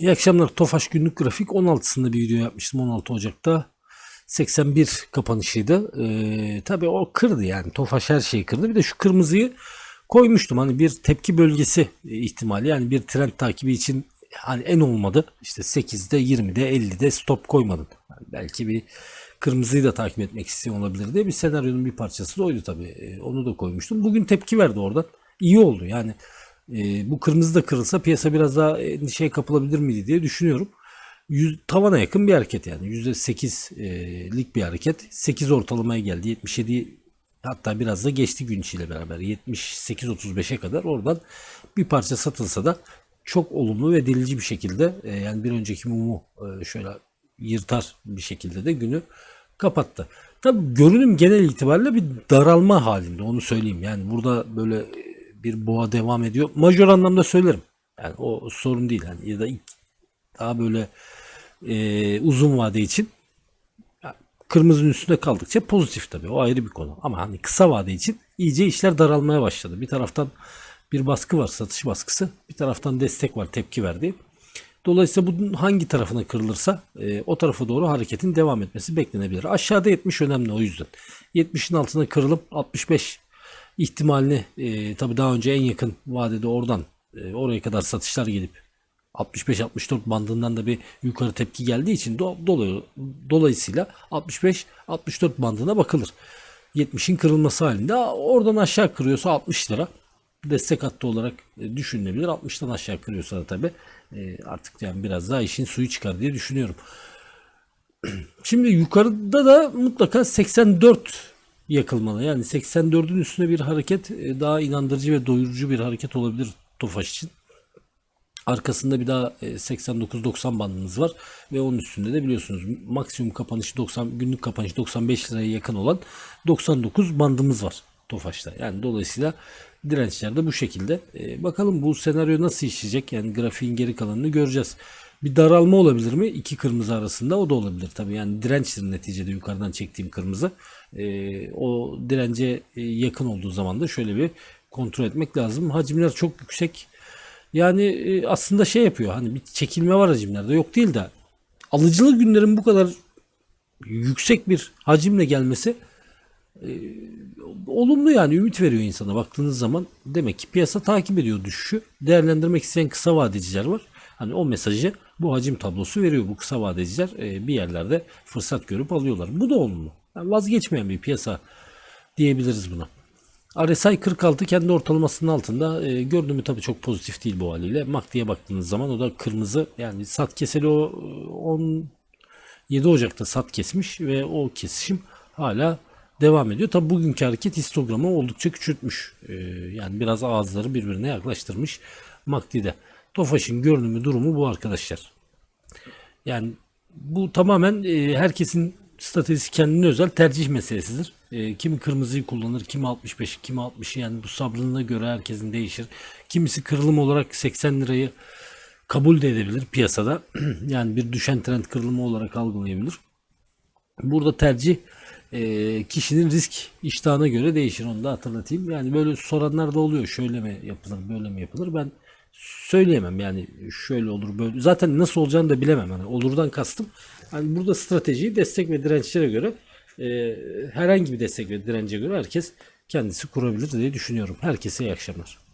İyi akşamlar. Tofaş günlük grafik 16'sında bir video yapmıştım 16 Ocak'ta. 81 kapanışıydı. Ee, tabii o kırdı yani. Tofaş her şeyi kırdı. Bir de şu kırmızıyı koymuştum. Hani bir tepki bölgesi e, ihtimali. Yani bir trend takibi için hani en olmadı. İşte 8'de 20'de 50'de stop koymadın. Yani belki bir kırmızıyı da takip etmek isteyen olabilir diye bir senaryonun bir parçası da oydu tabii. Ee, onu da koymuştum. Bugün tepki verdi oradan. İyi oldu yani. E, bu kırmızı da kırılsa piyasa biraz daha endişeye kapılabilir miydi diye düşünüyorum. Yüz, tavana yakın bir hareket yani. %8'lik bir hareket. 8 ortalamaya geldi. 77 hatta biraz da geçti gün içiyle beraber. 78-35'e kadar oradan bir parça satılsa da çok olumlu ve delici bir şekilde e, yani bir önceki mumu e, şöyle yırtar bir şekilde de günü kapattı. Tabii görünüm genel itibariyle bir daralma halinde onu söyleyeyim. Yani burada böyle e, bir boğa devam ediyor. Majör anlamda söylerim. Yani o sorun değil. Yani ya da daha böyle e, uzun vade için kırmızının üstünde kaldıkça pozitif tabii. O ayrı bir konu. Ama hani kısa vade için iyice işler daralmaya başladı. Bir taraftan bir baskı var, satış baskısı. Bir taraftan destek var, tepki verdi. Dolayısıyla bunun hangi tarafına kırılırsa e, o tarafa doğru hareketin devam etmesi beklenebilir. Aşağıda 70 önemli o yüzden. 70'in altına kırılıp 65 ihtimalini e, tabii daha önce en yakın vadede oradan e, oraya kadar satışlar gelip 65-64 bandından da bir yukarı tepki geldiği için do, dolayı, dolayısıyla 65-64 bandına bakılır. 70'in kırılması halinde oradan aşağı kırıyorsa 60 lira destek hattı olarak e, düşünülebilir. 60'tan aşağı kırıyorsa da tabii e, artık yani biraz daha işin suyu çıkar diye düşünüyorum. Şimdi yukarıda da mutlaka 84 yakılmalı. Yani 84'ün üstüne bir hareket e, daha inandırıcı ve doyurucu bir hareket olabilir Tofaş için. Arkasında bir daha 89-90 bandımız var ve onun üstünde de biliyorsunuz maksimum kapanış 90 günlük kapanış 95 liraya yakın olan 99 bandımız var Tofaş'ta. Yani dolayısıyla dirençler de bu şekilde. E, bakalım bu senaryo nasıl işleyecek? Yani grafiğin geri kalanını göreceğiz. Bir daralma olabilir mi? İki kırmızı arasında o da olabilir tabii. Yani dirençtir neticede yukarıdan çektiğim kırmızı. E, o dirence e, yakın olduğu zaman da şöyle bir kontrol etmek lazım. Hacimler çok yüksek. Yani e, aslında şey yapıyor. Hani bir çekilme var hacimlerde. Yok değil de alıcılı günlerin bu kadar yüksek bir hacimle gelmesi e, olumlu yani ümit veriyor insana baktığınız zaman. Demek ki piyasa takip ediyor düşüşü. Değerlendirmek isteyen kısa vadeciler var. Hani o mesajı bu hacim tablosu veriyor. Bu kısa vadeciler e, bir yerlerde fırsat görüp alıyorlar. Bu da olumlu. Yani vazgeçmeyen bir piyasa diyebiliriz buna. RSI 46 kendi ortalamasının altında. E, görünümü tabii çok pozitif değil bu haliyle. MACD'ye baktığınız zaman o da kırmızı. Yani sat keseli o 17 Ocak'ta sat kesmiş ve o kesişim hala devam ediyor. Tabi bugünkü hareket histogramı oldukça küçültmüş. E, yani biraz ağızları birbirine yaklaştırmış MACD'de. Tofaş'ın görünümü durumu bu arkadaşlar. Yani bu tamamen e, herkesin stratejisi kendine özel tercih meselesidir. E, kimi kırmızıyı kullanır, kimi 65, kimi 60'ı yani bu sabrına göre herkesin değişir. Kimisi kırılım olarak 80 lirayı kabul de edebilir piyasada. yani bir düşen trend kırılımı olarak algılayabilir. Burada tercih e, kişinin risk iştahına göre değişir onu da hatırlatayım. Yani böyle soranlar da oluyor. Şöyle mi yapılır, böyle mi yapılır? Ben söyleyemem yani şöyle olur böyle. Zaten nasıl olacağını da bilemem. Hani olurdan kastım. Hani burada stratejiyi destek ve dirençlere göre e, herhangi bir destek ve dirence göre herkes kendisi kurabilir diye düşünüyorum. Herkese iyi akşamlar.